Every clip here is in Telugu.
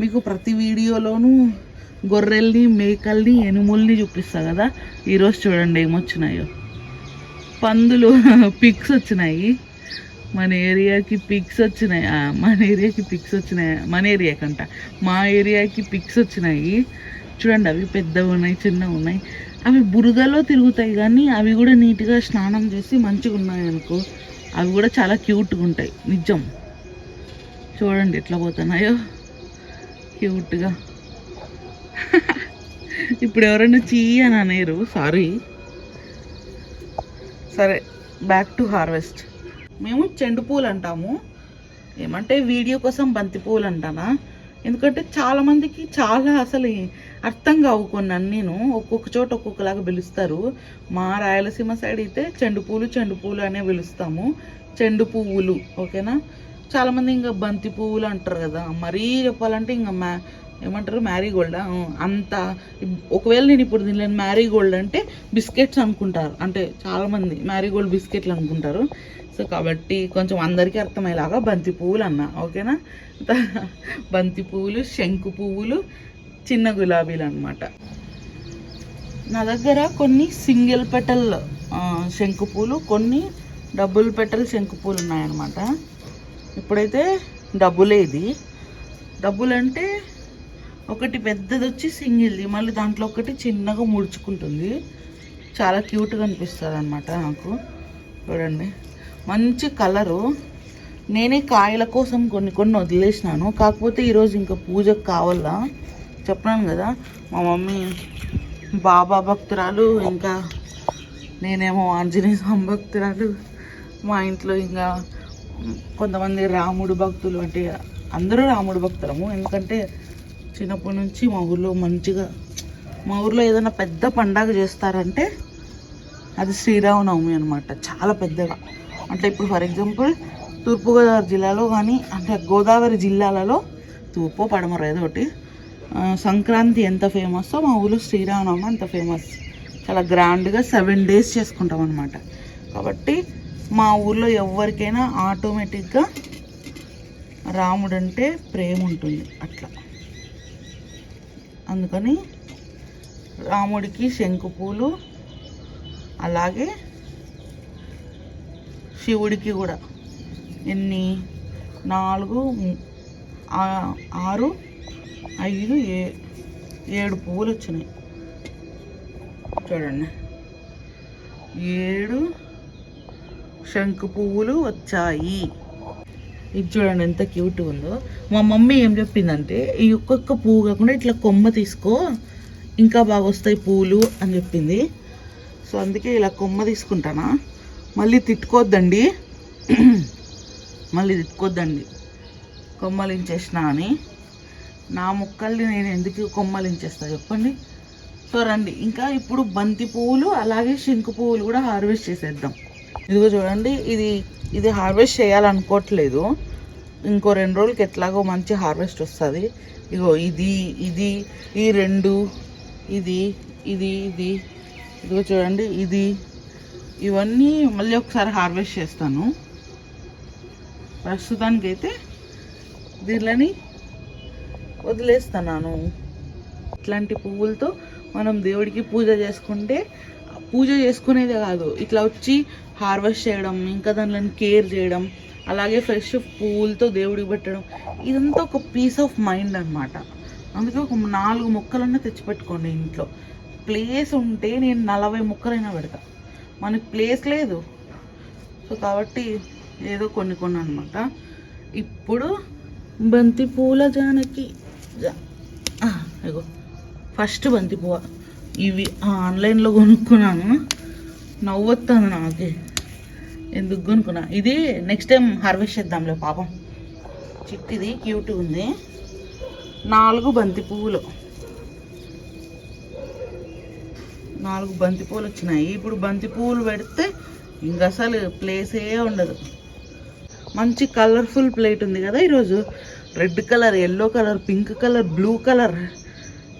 మీకు ప్రతి వీడియోలోనూ గొర్రెల్ని మేకల్ని ఎనుముల్ని చూపిస్తా కదా. ఈరోజు చూడండి ఏమొచ్చినాయో. పందులు పిక్స్ వచ్చినాయి. మన ఏరియాకి పిక్స్ వచ్చినాయి? మన ఏరియాకి పిక్స్ వచ్చినాయి? మన ఏరియాకంట మా ఏరియాకి పిక్స్ వచ్చినాయి. చూడండి అవి పెద్దవి ఉన్నాయి చిన్నవి ఉన్నాయి. అవి బురదలో తిరుగుతాయి కానీ అవి కూడా నీట్గా స్నానం చేసి మంచిగా ఉన్నాయి అనుకో. అవి కూడా చాలా క్యూట్గా ఉంటాయి నిజం. చూడండి ఎట్లా పోతున్నాయో. క్యూట్గా. ఇప్పుడు ఎవరైనా చీ అని అనేరు. సారీ. సరే బ్యాక్ టు హార్వెస్ట్. మేము చెండు పూలు అంటాము. ఏమంటే వీడియో కోసం బంతి పూలు అంటానా? ఎందుకంటే చాలామందికి చాలా అసలు అర్థం కావు కొన్ని అన్నీను ఒక్కొక్క చోట ఒక్కొక్కలాగా పిలుస్తారు. మా రాయలసీమ సైడ్ అయితే చెండు పూలు చెండు పూలు అనే పిలుస్తాము. చెండు పువ్వులు ఓకేనా? చాలామంది ఇంకా బంతి పువ్వులు అంటారు కదా. మరీ చెప్పాలంటే ఇంకా మ్యా ఏమంటారు? మ్యారీగోల్డ్ అంత ఒకవేళ నేను ఇప్పుడు తినలేను మ్యారీగోల్డ్ అంటే బిస్కెట్స్ అనుకుంటారు. అంటే చాలామంది మ్యారీగోల్డ్ బిస్కెట్లు అనుకుంటారు. సో కాబట్టి కొంచెం అందరికీ అర్థమయ్యేలాగా బంతి పువ్వులు అన్న. ఓకేనా? బంతి పువ్వులు శంకు పువ్వులు చిన్న గులాబీలు అనమాట నా దగ్గర కొన్ని సింగిల్ పెటల్ శంకు పూలు కొన్ని డబుల్ పెటల్ శంకు పూలు ఉన్నాయన్నమాట. ఇప్పుడైతే డబ్బులే ఇది. డబ్బులు అంటే ఒకటి పెద్దది వచ్చి సింగిల్ది మళ్ళీ దాంట్లో ఒకటి చిన్నగా ముడుచుకుంటుంది. చాలా క్యూట్గా అనిపిస్తుంది అనమాట నాకు. చూడండి. మంచి కలరు. నేనే కాయల కోసం కొన్ని కొన్ని వదిలేసినాను. కాకపోతే ఈరోజు ఇంకా పూజకు కావాలా? చెప్పాను కదా మా మమ్మీ బాబా భక్తురాలు ఇంకా నేనేమో ఆంజనేయ స్వామి భక్తురాలు మా ఇంట్లో ఇంకా కొంతమంది రాముడు భక్తులు అంటే అందరూ రాముడు భక్తులము. ఎందుకంటే చిన్నప్పటి నుంచి మా ఊర్లో మంచిగా మా ఊర్లో ఏదైనా పెద్ద పండగ చేస్తారంటే అది శ్రీరామనవమి అనమాట చాలా పెద్దగా. అంటే ఇప్పుడు ఫర్ ఎగ్జాంపుల్ తూర్పుగోదావరి జిల్లాలో కానీ అంటే గోదావరి జిల్లాలలో తూర్పు పడమర ఏదో ఒకటి సంక్రాంతి ఎంత ఫేమస్సో మా ఊళ్ళో శ్రీరామనవమి అంత ఫేమస్. చాలా గ్రాండ్గా సెవెన్ డేస్ చేసుకుంటాం అనమాట కాబట్టి మా ఊర్లో ఎవరికైనా ఆటోమేటిక్గా రాముడు అంటే ప్రేమ ఉంటుంది అట్లా. అందుకని రాముడికి శంకు పూలు అలాగే శివుడికి కూడా ఎన్ని? నాలుగు ఆరు ఐదు ఏ ఏడు పువ్వులు వచ్చినాయి చూడండి. ఏడు శంకు పువ్వులు వచ్చాయి. ఇది చూడండి ఎంత క్యూట్ ఉందో. మా మమ్మీ ఏం చెప్పిందంటే ఈ ఒక్కొక్క పువ్వు కాకుండా ఇట్లా కొమ్మ తీసుకో ఇంకా బాగా వస్తాయి పూలు అని చెప్పింది. సో అందుకే ఇలా కొమ్మ తీసుకుంటానా. మళ్ళీ తిట్టుకోవద్దండి మళ్ళీ తిట్టుకోవద్దండి కొమ్మలించేసిన అని. నా మొక్కల్ని నేను ఎందుకు కొమ్మలించేస్తా చెప్పండి. సో రండి. ఇంకా ఇప్పుడు బంతి పువ్వులు అలాగే శంకు పువ్వులు కూడా హార్వెస్ట్ చేసేద్దాం. ఇదిగో చూడండి ఇది ఇది హార్వెస్ట్ చేయాలనుకోవట్లేదు. ఇంకో రెండు రోజులకి ఎట్లాగో మంచి హార్వెస్ట్ వస్తుంది. ఇగో ఇది ఇది ఈ రెండు ఇది ఇది ఇది. ఇదిగో చూడండి ఇది. ఇవన్నీ మళ్ళీ ఒకసారి హార్వెస్ట్ చేస్తాను. ప్రస్తుతానికైతే దీనిని వదిలేస్తున్నాను. ఇట్లాంటి పువ్వులతో మనం దేవుడికి పూజ చేసుకుంటే పూజ చేసుకునేదే కాదు. ఇట్లా వచ్చి హార్వెస్ట్ చేయడం ఇంకా దానిలో కేర్ చేయడం అలాగే ఫ్రెష్ పూలతో దేవుడికి పెట్టడం ఇదంతా ఒక పీస్ ఆఫ్ మైండ్ అనమాట అందుకే ఒక నాలుగు మొక్కలన్నా తెచ్చిపెట్టుకోండి ఇంట్లో. ప్లేస్ ఉంటే నేను నలభై మొక్కలైనా పెడతా. మనకి ప్లేస్ లేదు. సో కాబట్టి ఏదో కొన్ని కొన్ని అనమాట ఇప్పుడు బంతి పూల జానకి ఇగో ఫస్ట్ బంతి పువ్వ. ఇవి ఆన్లైన్లో కొనుక్కున్నాను. నవ్వొస్తుంది నాకే. ఎందుకు కొనుక్కున్నా ఇది నెక్స్ట్ టైం హార్వెస్ట్ చేద్దాంలే పాపం. చిట్టిది క్యూట్ ఉంది. నాలుగు బంతి పువ్వులు. నాలుగు బంతి పువ్వులు వచ్చినాయి. ఇప్పుడు బంతి పువ్వులు పెడితే ఇంక అసలు ప్లేసే ఉండదు. మంచి కలర్ఫుల్ ప్లేట్ ఉంది కదా ఈరోజు. Red colour yellow colour pink colour blue colour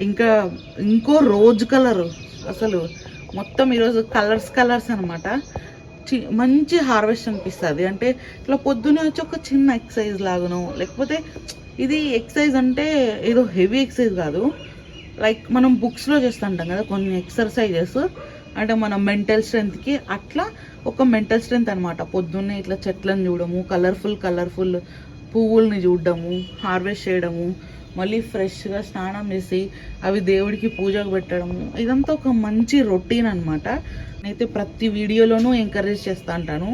ఇంకా ఇంకో రోజ్ కలర్ అసలు మొత్తం ఈరోజు కలర్స్ కలర్స్ అనమాట మంచి హార్వెస్ట్ అనిపిస్తుంది. అంటే ఇట్లా పొద్దునే వచ్చి ఒక చిన్న ఎక్సర్సైజ్ లాగను లేకపోతే ఇది ఎక్సర్సైజ్ అంటే ఏదో హెవీ ఎక్సర్సైజ్ కాదు. లైక్ మనం బుక్స్లో చేస్తుంటాం కదా కొన్ని ఎక్సర్సైజెస్. అంటే మన మెంటల్ స్ట్రెంత్కి అట్లా ఒక మెంటల్ స్ట్రెంత్ అనమాట పొద్దున్నే ఇట్లా చెట్లను చూడము కలర్ఫుల్ కలర్ఫుల్ పువ్వుల్ని చూడడము హార్వెస్ట్ చేయడము మళ్ళీ ఫ్రెష్గా స్నానం చేసి అవి దేవుడికి పూజకు పెట్టడము ఇదంతా ఒక మంచి రొటీన్ అనమాట నేనైతే ప్రతి వీడియోలోనూ ఎంకరేజ్ చేస్తూ ఉంటాను.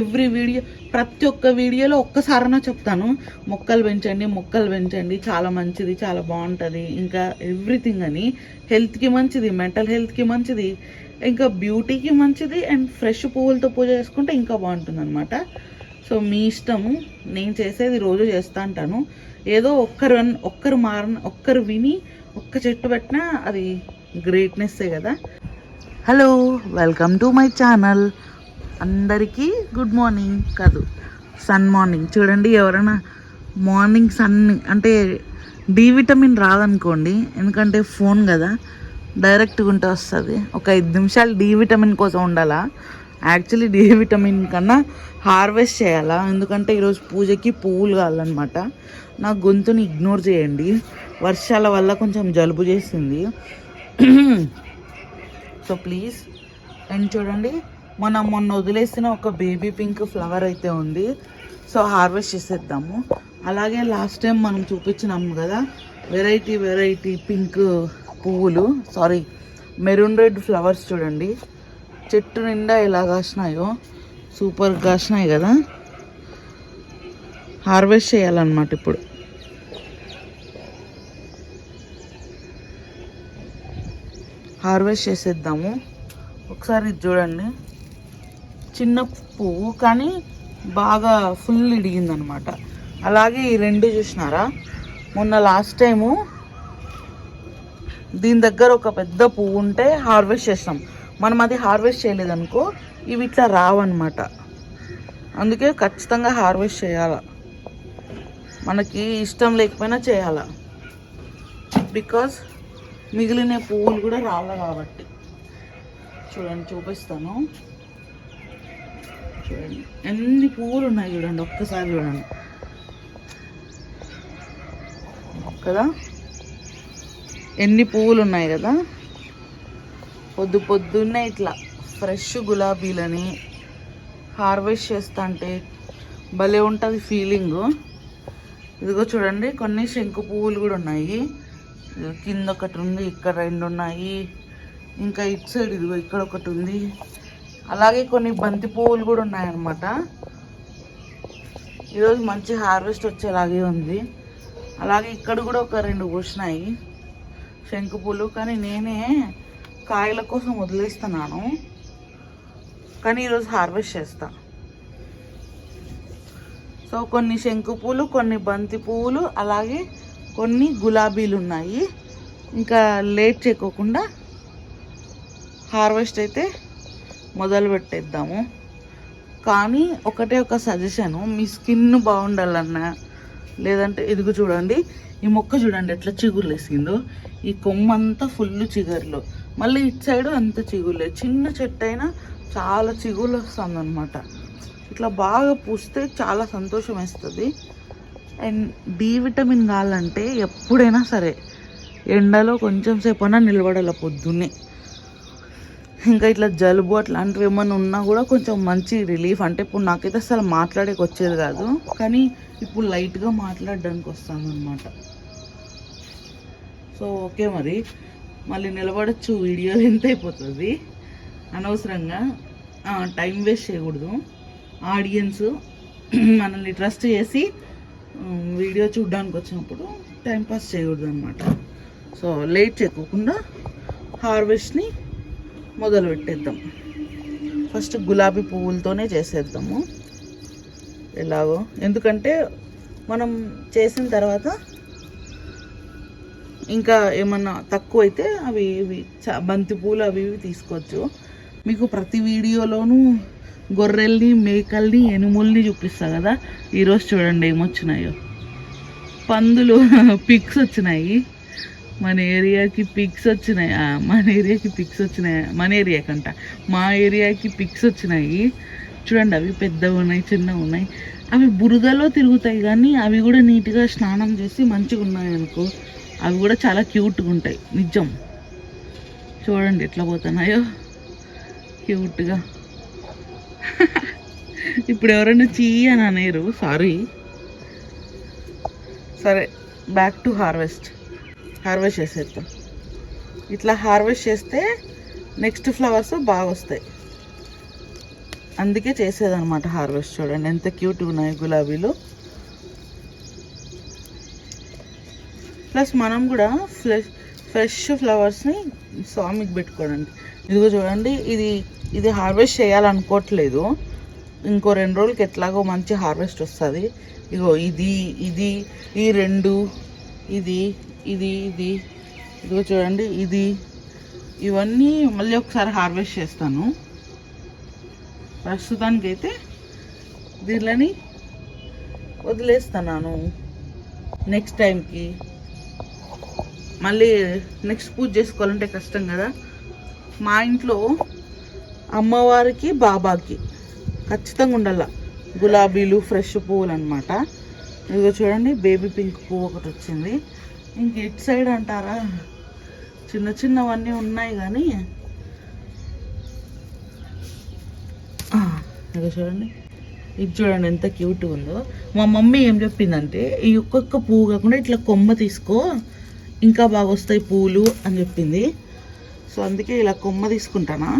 ఎవ్రీ వీడియో ప్రతి ఒక్క వీడియోలో ఒక్కసారైనా చెప్తాను. మొక్కలు పెంచండి మొక్కలు పెంచండి. చాలా మంచిది చాలా బాగుంటుంది. ఇంకా ఎవ్రీథింగ్ అని. హెల్త్కి మంచిది మెంటల్ హెల్త్కి మంచిది. ఇంకా బ్యూటీకి మంచిది అండ్ ఫ్రెష్ పువ్వులతో పూజ చేసుకుంటే ఇంకా బాగుంటుంది అనమాట సో మీ ఇష్టము నేను చేసేది రోజు చేస్తూ ఉంటాను ఏదో ఒక్కరు అన్- ఒక్కరు మారిన ఒక్కరు విని ఒక్క చెట్టు పెట్టినా అది గ్రేట్నెస్సే కదా. Hello welcome to my channel. అందరికీ గుడ్ మార్నింగ్ కాదు సన్ మార్నింగ్. చూడండి ఎవరైనా మార్నింగ్ సన్ అంటే డి విటమిన్ రాదనుకోండి ఎందుకంటే ఫోన్ కదా డైరెక్ట్గా ఉంటే వస్తుంది. ఒక ఐదు నిమిషాలు డి విటమిన్ కోసం ఉండాలా? యాక్చువల్లీ డి విటమిన్ కన్నా హార్వెస్ట్ చేయాలా? ఎందుకంటే ఈరోజు పూజకి పువ్వులు కావాలన్నమాట. నా గొంతుని ఇగ్నోర్ చేయండి. వర్షాల వల్ల కొంచెం జలుబు చేసింది. సో ప్లీజ్ అండ్ చూడండి మనం మొన్న వదిలేసిన ఒక బేబీ పింక్ ఫ్లవర్ అయితే ఉంది. సో హార్వెస్ట్ చేసేద్దాము. అలాగే లాస్ట్ టైం మనం చూపించినాం కదా వెరైటీ వెరైటీ పింక్ పువ్వులు. సారీ మెరూన్ రెడ్ ఫ్లవర్స్ చూడండి. చెట్టు నిండా ఎలా కాసినాయో సూపర్ కాసినాయి కదా. హార్వెస్ట్ చేయాలన్నమాట ఇప్పుడు. హార్వెస్ట్ చేసేద్దాము. ఒకసారి ఇది చూడండి. చిన్న పువ్వు కానీ బాగా ఫుల్ ఇడిగిందనమాట అలాగే ఈ రెండు చూసినారా? మొన్న లాస్ట్ టైము దీని దగ్గర ఒక పెద్ద పువ్వు ఉంటే హార్వెస్ట్ చేస్తాం. మనం అది హార్వెస్ట్ చేయలేదనుకో ఇవి ఇట్లా రావన్నమాట. అందుకే ఖచ్చితంగా హార్వెస్ట్ చేయాల. మనకి ఇష్టం లేకపోయినా చేయాల. బికాస్ మిగిలిన పువ్వులు కూడా రావాలి కాబట్టి. చూడండి చూపిస్తాను. చూడండి ఎన్ని పువ్వులు ఉన్నాయి చూడండి ఒక్కసారి చూడండి. కదా? ఎన్ని పువ్వులు ఉన్నాయి కదా? పొద్దు పొద్దున్నే ఇట్లా ఫ్రెష్ గులాబీలని హార్వెస్ట్ చేస్తా అంటే భలే ఉంటుంది ఫీలింగు. ఇదిగో చూడండి కొన్ని శంకు పువ్వులు కూడా ఉన్నాయి. కింద ఒకటి ఉంది ఇక్కడ రెండు ఉన్నాయి. ఇంకా ఇటు సైడ్ ఇదిగో ఇక్కడ ఒకటి ఉంది. అలాగే కొన్ని బంతి పువ్వులు కూడా ఉన్నాయన్నమాట. ఈరోజు మంచి హార్వెస్ట్ వచ్చేలాగే ఉంది. అలాగే ఇక్కడ కూడా ఒక రెండు పూసినాయి శంకు పూలు కానీ నేనే కాయల కోసం వదిలేస్తున్నాను. కానీ ఈరోజు హార్వెస్ట్ చేస్తా. సో కొన్ని శంకు పూలు కొన్ని బంతి పువ్వులు అలాగే కొన్ని గులాబీలు ఉన్నాయి. ఇంకా లేట్ చేయకోకుండా హార్వెస్ట్ అయితే మొదలు పెట్టేద్దాము. కానీ ఒకటే ఒక సజెషను మీ స్కిన్ బాగుండాలన్నా లేదంటే ఇదిగో చూడండి ఈ మొక్క చూడండి ఎట్లా చిగుర్లు వేసిందో ఈ కొమ్మ అంతా ఫుల్ చిగుర్లు. మళ్ళీ ఇటు సైడ్ అంత చిగులే చిన్న చెట్టు అయినా చాలా చిగులు వస్తుంది అనమాట ఇట్లా బాగా పూస్తే చాలా సంతోషం వేస్తుంది. అండ్ డి విటమిన్ కావాలంటే ఎప్పుడైనా సరే ఎండలో కొంచెం సేపు అయినా నిలబడాలి పొద్దున్నే. ఇంకా ఇట్లా జలుబు అట్లాంటివి ఏమైనా ఉన్నా కూడా కొంచెం మంచి రిలీఫ్ అంటే ఇప్పుడు నాకైతే అసలు మాట్లాడేకి వచ్చేది కాదు. కానీ ఇప్పుడు లైట్గా మాట్లాడడానికి వస్తాను అనమాట సో ఓకే మరి. మళ్ళీ నిలబడచ్చు వీడియో ఎంత అయిపోతుంది. అనవసరంగా టైం వేస్ట్ చేయకూడదు. ఆడియన్స్ మనల్ని ట్రస్ట్ చేసి వీడియో చూడడానికి వచ్చినప్పుడు టైం పాస్ చేయకూడదు అనమాట సో లేట్ చేయకోకుండా హార్వెస్ట్ని మొదలు పెట్టేద్దాం. ఫస్ట్ గులాబీ పువ్వులతోనే చేసేద్దాము. ఎలాగో? ఎందుకంటే మనం చేసిన తర్వాత ఇంకా ఏమన్నా తక్కువ అయితే అవి ఇవి చ- అవి ఇవి తీసుకోవచ్చు. మీకు ప్రతి వీడియోలోనూ గొర్రెల్ని మేకల్ని ఎనుముల్ని చూపిస్తా కదా. ఈరోజు చూడండి ఏమొచ్చినాయో. పందులు పిక్స్ వచ్చినాయి. మన ఏరియాకి పిక్స్ వచ్చినాయి. మన ఏరియాకి పిక్స్ వచ్చినాయి. మన ఏరియాకంట. మా ఏరియాకి పిక్స్ వచ్చినాయి. చూడండి అవి పెద్దవి ఉన్నాయి చిన్నవి ఉన్నాయి. అవి బురదలో తిరుగుతాయి కానీ అవి కూడా నీట్గా స్నానం చేసి మంచిగా ఉన్నాయి అనుకో అవి కూడా చాలా క్యూట్గా ఉంటాయి. నిజం. చూడండి ఎట్లా పోతున్నాయో. క్యూట్గా. ఇప్పుడు ఎవరైనా చీ అని అనేరు. సారీ సరే బ్యాక్ టు హార్వెస్ట్ హార్వెస్ట్ చేసేద్దాం. ఇట్లా హార్వెస్ట్ చేస్తే నెక్స్ట్ ఫ్లవర్స్ బాగా వస్తాయి. అందుకే చేసేదన్నమాట హార్వెస్ట్ చూడండి. ఎంత క్యూట్ ఉన్నాయి గులాబీలు. ప్లస్ మనం కూడా ఫ్రెష్ ఫ్రెష్ ఫ్లవర్స్ని స్వామికి పెట్టుకోవడానికి. ఇదిగో చూడండి ఇది ఇది హార్వెస్ట్ చేయాలనుకోవట్లేదు. ఇంకో రెండు రోజులకి ఎట్లాగో మంచి హార్వెస్ట్ వస్తుంది. ఇగో ఇది ఇది ఈ రెండు ఇది ఇది ఇది. ఇదిగో చూడండి ఇది. ఇవన్నీ మళ్ళీ ఒకసారి హార్వెస్ట్ చేస్తాను. ప్రస్తుతానికైతే దీనిని వదిలేస్తున్నాను. నెక్స్ట్ టైంకి. మళ్ళీ నెక్స్ట్ పూజ చేసుకోవాలంటే కష్టం కదా. మా ఇంట్లో అమ్మవారికి బాబాకి ఖచ్చితంగా ఉండాల. గులాబీలు ఫ్రెష్ పువ్వులు అనమాట ఇదిగో చూడండి బేబీ పింక్ పువ్వు ఒకటి వచ్చింది. ఇంక ఇటు సైడ్ అంటారా? చిన్న చిన్నవన్నీ ఉన్నాయి కానీ. ఇదిగో చూడండి. ఇది చూడండి ఎంత క్యూట్ ఉందో. మా మమ్మీ ఏం చెప్పిందంటే ఈ ఒక్కొక్క పువ్వు కాకుండా ఇట్లా కొమ్మ తీసుకో. ఇంకా బాగా వస్తాయి పూలు అని చెప్పింది. సో అందుకే ఇలా కొమ్మ తీసుకుంటానా.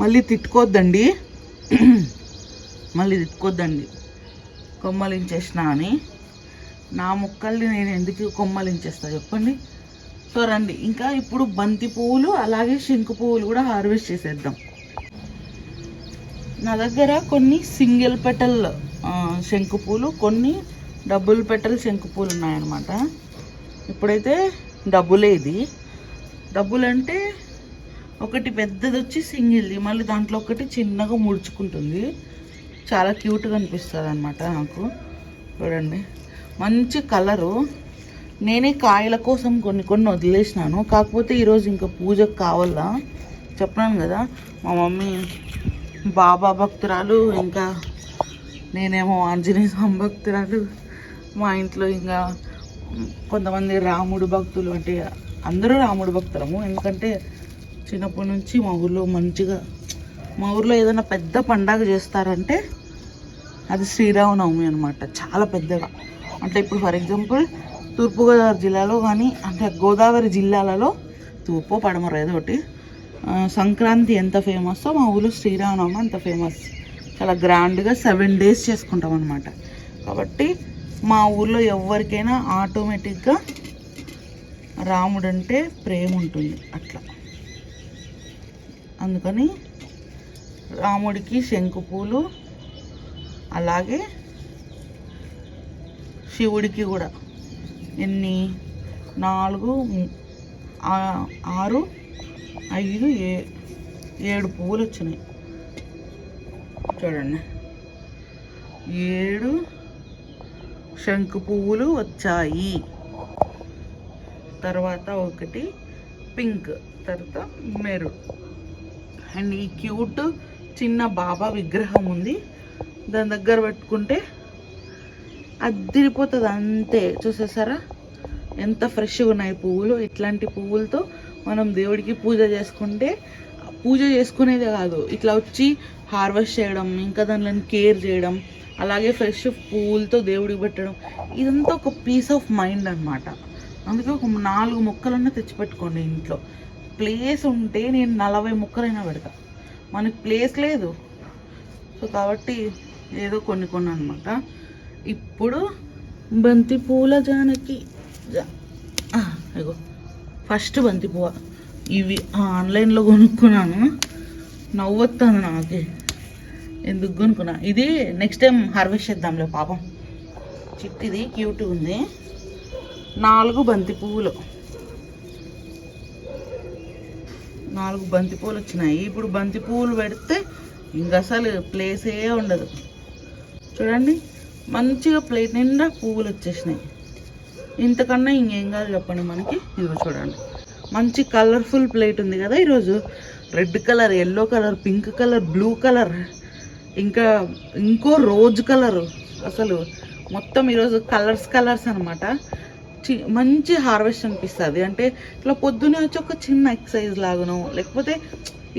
మళ్ళీ తిట్టుకోవద్దండి మళ్ళీ తిట్టుకోవద్దండి కొమ్మలించేసిన అని. నా మొక్కల్ని నేను ఎందుకు కొమ్మలించేస్తా చెప్పండి. సో రండి. ఇంకా ఇప్పుడు బంతి పువ్వులు అలాగే శంకు పువ్వులు కూడా హార్వెస్ట్ చేసేద్దాం. నా దగ్గర కొన్ని సింగిల్ పెటల్ శంకు పూలు కొన్ని డబుల్ పెటల్ శంకు పూలు ఉన్నాయన్నమాట. ఇప్పుడైతే డబ్బులే ఇది. డబ్బులు అంటే ఒకటి పెద్దది వచ్చి సింగిల్ది మళ్ళీ దాంట్లో ఒకటి చిన్నగా ముడుచుకుంటుంది. చాలా క్యూట్గా అనిపిస్తుంది అనమాట నాకు. చూడండి. మంచి కలరు. నేనే కాయల కోసం కొన్ని కొన్ని వదిలేసినాను. కాకపోతే ఈరోజు ఇంకా పూజకు కావాలా? చెప్పినాను కదా మా మమ్మీ బాబా భక్తురాలు ఇంకా నేనేమో ఆంజనేయ స్వామి భక్తురాలు మా ఇంట్లో ఇంకా కొంతమంది రాముడు భక్తులు అంటే అందరూ రాముడు భక్తులము. ఎందుకంటే చిన్నప్పటి నుంచి మా ఊర్లో మంచిగా మా ఊర్లో ఏదైనా పెద్ద పండగ చేస్తారంటే అది శ్రీరామనవమి అనమాట చాలా పెద్దగా. అంటే ఇప్పుడు ఫర్ ఎగ్జాంపుల్ తూర్పుగోదావరి జిల్లాలో కానీ అంటే గోదావరి జిల్లాలలో తూర్పు పడమర ఏదో ఒకటి సంక్రాంతి ఎంత ఫేమస్సో మా ఊళ్ళో శ్రీరామనవమి అంత ఫేమస్. చాలా గ్రాండ్గా సెవెన్ డేస్ చేసుకుంటాం అనమాట కాబట్టి మా ఊర్లో ఎవరికైనా ఆటోమేటిక్గా రాముడు అంటే ప్రేమ ఉంటుంది అట్లా. అందుకని రాముడికి శంకు పూలు అలాగే శివుడికి కూడా ఎన్ని? నాలుగు ఆరు ఐదు ఏ ఏడు పువ్వులు వచ్చినాయి చూడండి. ఏడు శంకు పువ్వులు వచ్చాయి. తర్వాత ఒకటి పింక్ తర్వాత మెరూన్. అండ్ ఈ క్యూట్ చిన్న బాబా విగ్రహం ఉంది. దాని దగ్గర పెట్టుకుంటే అద్దిరిపోతుంది అంతే. చూసేసారా? ఎంత ఫ్రెష్గా ఉన్నాయి పువ్వులు. ఇట్లాంటి పువ్వులతో మనం దేవుడికి పూజ చేసుకుంటే పూజ చేసుకునేదే కాదు. ఇట్లా వచ్చి హార్వెస్ట్ చేయడం ఇంకా దానిలో కేర్ చేయడం అలాగే ఫ్రెష్ పూలతో దేవుడికి పెట్టడం. ఇదంతా ఒక పీస్ ఆఫ్ మైండ్ అనమాట అందుకే ఒక నాలుగు మొక్కలన్నా తెచ్చిపెట్టుకోండి ఇంట్లో. ప్లేస్ ఉంటే నేను నలభై మొక్కలైనా పెడతా. మనకి ప్లేస్ లేదు. సో కాబట్టి ఏదో కొన్ని కొన్ని అనమాట ఇప్పుడు బంతి పూల జానకి ఇగో. ఫస్ట్ బంతి పువ్వ. ఇవి ఆన్లైన్లో కొనుక్కున్నాను. నవ్వొస్తుంది నాకే. ఎందుకు కొనుక్కున్నా ఇది నెక్స్ట్ టైం హార్వెస్ట్ చేద్దాంలే పాపం. చిట్టిది క్యూట్ ఉంది. నాలుగు బంతి పువ్వులు. నాలుగు బంతి పువ్వులు వచ్చినాయి. ఇప్పుడు బంతి పువ్వులు పెడితే ఇంక అసలు ప్లేసే ఉండదు. చూడండి మంచిగా ప్లేట్ నిండా పువ్వులు వచ్చేసినాయి. ఇంతకన్నా ఇంకేం కాదు చెప్పండి మనకి. ఇదిగో చూడండి. మంచి కలర్ఫుల్ ప్లేట్ ఉంది కదా ఈరోజు. Red colour yellow colour pink colour blue colour ఇంకా ఇంకో రోజ్ కలర్. అసలు మొత్తం ఈరోజు కలర్స్ కలర్స్ అనమాట మంచి హార్వెస్ట్ అనిపిస్తుంది. అంటే ఇట్లా పొద్దునే వచ్చి ఒక చిన్న ఎక్సర్సైజ్ లాగను లేకపోతే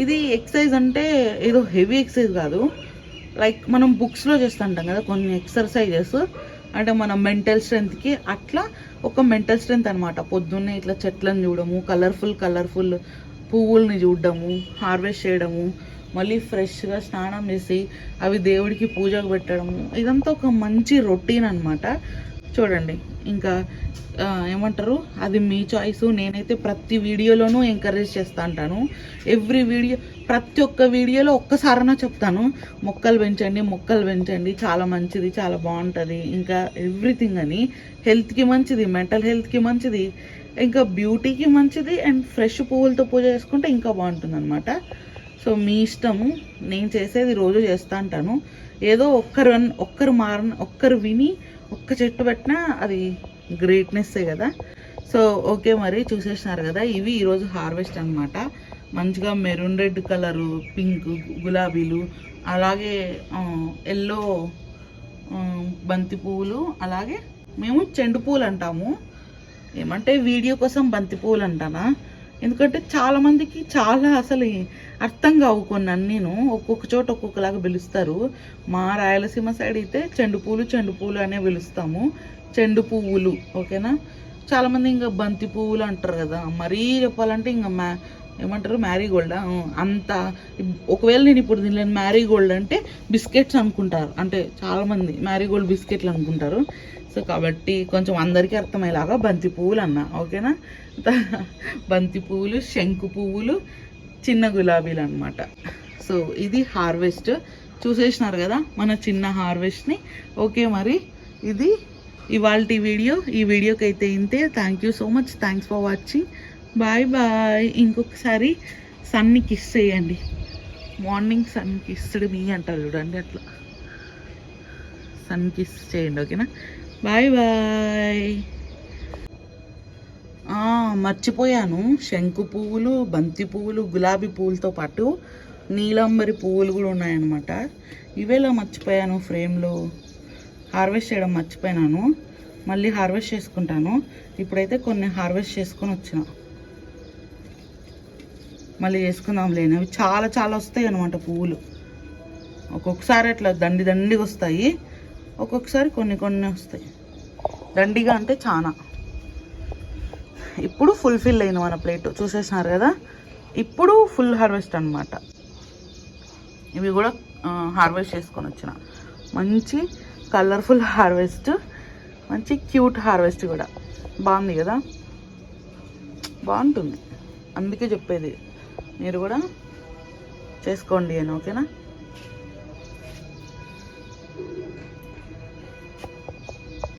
ఇది ఎక్సర్సైజ్ అంటే ఏదో హెవీ ఎక్సర్సైజ్ కాదు. లైక్ మనం బుక్స్లో చేస్తుంటాం కదా కొన్ని ఎక్సర్సైజెస్. అంటే మన మెంటల్ స్ట్రెంత్కి అట్లా ఒక మెంటల్ స్ట్రెంత్ అనమాట పొద్దున్నే ఇట్లా చెట్లను చూడము కలర్ఫుల్ కలర్ఫుల్ పువ్వుల్ని చూడడము హార్వెస్ట్ చేయడము మళ్ళీ ఫ్రెష్గా స్నానం చేసి అవి దేవుడికి పూజకు పెట్టడము ఇదంతా ఒక మంచి రొటీన్ అనమాట చూడండి ఇంకా ఏమంటారు? అది మీ చాయిస్ నేనైతే ప్రతి వీడియోలోనూ ఎంకరేజ్ చేస్తా ఉంటాను ఎవ్రీ వీడియో ప్రతి ఒక్క వీడియోలో ఒక్కసారైనా చెప్తాను. మొక్కలు పెంచండి మొక్కలు పెంచండి చాలా మంచిది చాలా బాగుంటుంది. ఇంకా ఎవ్రీథింగ్ అని హెల్త్కి మంచిది మెంటల్ హెల్త్కి మంచిది ఇంకా బ్యూటీకి మంచిది అండ్ ఫ్రెష్ పువ్వులతో పూజ చేసుకుంటే ఇంకా బాగుంటుంది అనమాట సో మీ ఇష్టము నేను చేసేది రోజు చేస్తా అంటాను. ఏదో ఒక్కరు ఒక్కరు మారిన ఒక్కరు విని ఒక్క చెట్టు పెట్టినా అది గ్రేట్నెస్సే కదా. సో ఓకే మరి చూసేసినారు కదా ఇవి ఈరోజు హార్వెస్ట్ అనమాట మంచిగా మెరూన్ రెడ్ కలరు పింక్ గులాబీలు అలాగే ఎల్లో బంతి పువ్వులు అలాగే మేము చెండు పూలు అంటాము. ఏమంటే వీడియో కోసం బంతి పువ్వులు అంటానా? ఎందుకంటే చాలామందికి చాలా అసలు అర్థం కావు కొన్ని నేను. ఒక్కొక్క చోట ఒక్కొక్కలాగా పిలుస్తారు. మా రాయలసీమ సైడ్ అయితే చెండు పూలు చెండు పూలు అనే పిలుస్తాము. చెండు పువ్వులు ఓకేనా? చాలామంది ఇంకా బంతి పువ్వులు అంటారు కదా. మరీ చెప్పాలంటే ఇంకా మ్యా ఏమంటారు? మ్యారీగోల్డ్ అంత ఒకవేళ నేను ఇప్పుడు తినలేను మ్యారీగోల్డ్ అంటే బిస్కెట్స్ అనుకుంటారు. అంటే చాలామంది మ్యారీగోల్డ్ బిస్కెట్లు అనుకుంటారు. సో కాబట్టి కొంచెం అందరికీ అర్థమయ్యేలాగా బంతి పువ్వులు అన్న ఓకేనా? బంతి పువ్వులు శంకు పువ్వులు చిన్న గులాబీలు అనమాట సో ఇది హార్వెస్ట్. చూసేసినారు కదా మన చిన్న హార్వెస్ట్ని? ఓకే మరి ఇది ఇవాళ వీడియో. ఈ వీడియోకి అయితే ఇంతే. Thank you so much thanks for watching bye bye ఇంకొకసారి సన్ని కిస్ చేయండి. మార్నింగ్ సన్ కిస్డ్ మీ అంటారు చూడండి అట్లా. సన్ కిస్ చేయండి ఓకేనా? బాయ్ బాయ్ మర్చిపోయాను. శంకు పువ్వులు బంతి పువ్వులు గులాబీ పువ్వులతో పాటు నీలాంబరి పువ్వులు కూడా ఉన్నాయన్నమాట. ఇవేలా మర్చిపోయాను ఫ్రేమ్లో? హార్వెస్ట్ చేయడం మర్చిపోయినాను. మళ్ళీ హార్వెస్ట్ చేసుకుంటాను. ఇప్పుడైతే కొన్ని హార్వెస్ట్ చేసుకొని వచ్చిన. మళ్ళీ చేసుకుందాం లేని అవి చాలా చాలా వస్తాయి అనమాట పువ్వులు. ఒక్కొక్కసారి అట్లా దండి దండిగా వస్తాయి. ఒక్కొక్కసారి కొన్ని కొన్ని వస్తాయి. దండిగా అంటే చాలా ఇప్పుడు ఫుల్ఫిల్ అయింది మన ప్లేట్ చూసేసినారు కదా? ఇప్పుడు ఫుల్ హార్వెస్ట్ అన్నమాట. ఇవి కూడా హార్వెస్ట్ చేసుకొని వచ్చిన. మంచి కలర్ఫుల్ హార్వెస్ట్ మంచి క్యూట్ హార్వెస్ట్ కూడా. బాగుంది కదా? బాగుంటుంది. అందుకే చెప్పేది. మీరు కూడా చేసుకోండి అని ఓకేనా?